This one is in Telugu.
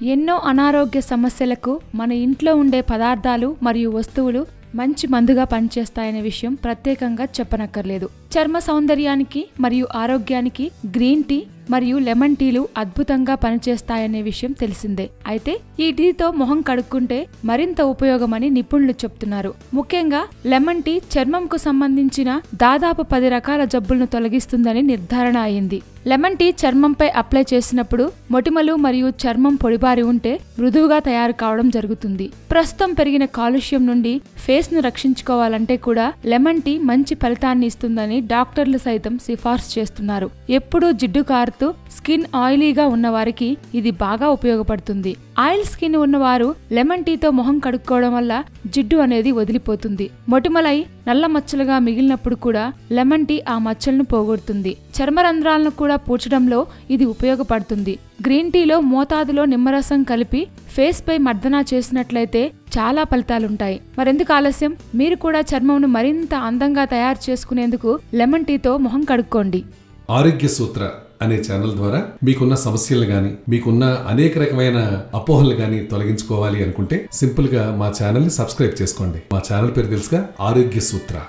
ఎన్నో అనారోగ్య సమస్యలకు మన ఇంట్లో ఉండే పదార్థాలు మరియు వస్తువులు మంచి మందుగా పనిచేస్తాయనే విషయం ప్రత్యేకంగా చెప్పనక్కర్లేదు. చర్మ సౌందర్యానికి మరియు ఆరోగ్యానికి గ్రీన్ టీ మరియు లెమన్ టీలు అద్భుతంగా పనిచేస్తాయనే విషయం తెలిసిందే. అయితే ఈ టీతో మొహం కడుక్కుంటే మరింత ఉపయోగమని నిపుణులు చెప్తున్నారు. ముఖ్యంగా లెమన్ టీ చర్మంకు సంబంధించిన దాదాపు పది రకాల జబ్బులను తొలగిస్తుందని నిర్ధారణ అయింది. లెమన్ టీ చర్మంపై అప్లై చేసినప్పుడు మొటిమలు మరియు చర్మం పొడిబారి ఉంటే మృదువుగా తయారు కావడం జరుగుతుంది. ప్రస్తుతం పెరిగిన కాలుష్యం నుండి ఫేస్ను రక్షించుకోవాలంటే కూడా లెమన్ టీ మంచి ఫలితాన్ని ఇస్తుందని డాక్టర్లు సైతం సిఫార్సు చేస్తున్నారు. ఎప్పుడూ జిడ్డు కారుతూ స్కిన్ ఆయిలీగా ఉన్నవారికి ఇది బాగా ఉపయోగపడుతుంది. ఆయిల్ స్కిన్ ఉన్నవారు లెమన్ టీతో మొహం కడుక్కోవడం వల్ల జిడ్డు అనేది వదిలిపోతుంది. మొటిమలై నల్ల మచ్చలుగా మిగిలినప్పుడు కూడా లెమన్ టీ ఆ మచ్చలను పోగొడుతుంది. చర్మరంధ్రాలను కూడా పూడ్చడంలో ఇది ఉపయోగపడుతుంది. గ్రీన్ టీలో మోతాదులో నిమ్మరసం కలిపి ఫేస్ పై మర్దనా చేసినట్లయితే చాలా ఫలితాలుంటాయి. మరెందుకు ఆలస్యం? మీరు కూడా చర్మంను మరింత అందంగా తయారు చేసుకునేందుకు లెమన్ టీతో మొహం కడుక్కోండి. ఆరోగ్య సూత్ర అనే ఛానల్ ద్వారా మీకున్న సమస్యలు గాని మీకున్న అనేక రకమైన అపోహలు గాని తొలగించుకోవాలి అనుకుంటే సింపుల్గా మా ఛానల్ని సబ్స్క్రైబ్ చేసుకోండి. మా ఛానల్ పేరు తెలుసుగా ఆరోగ్య సూత్ర.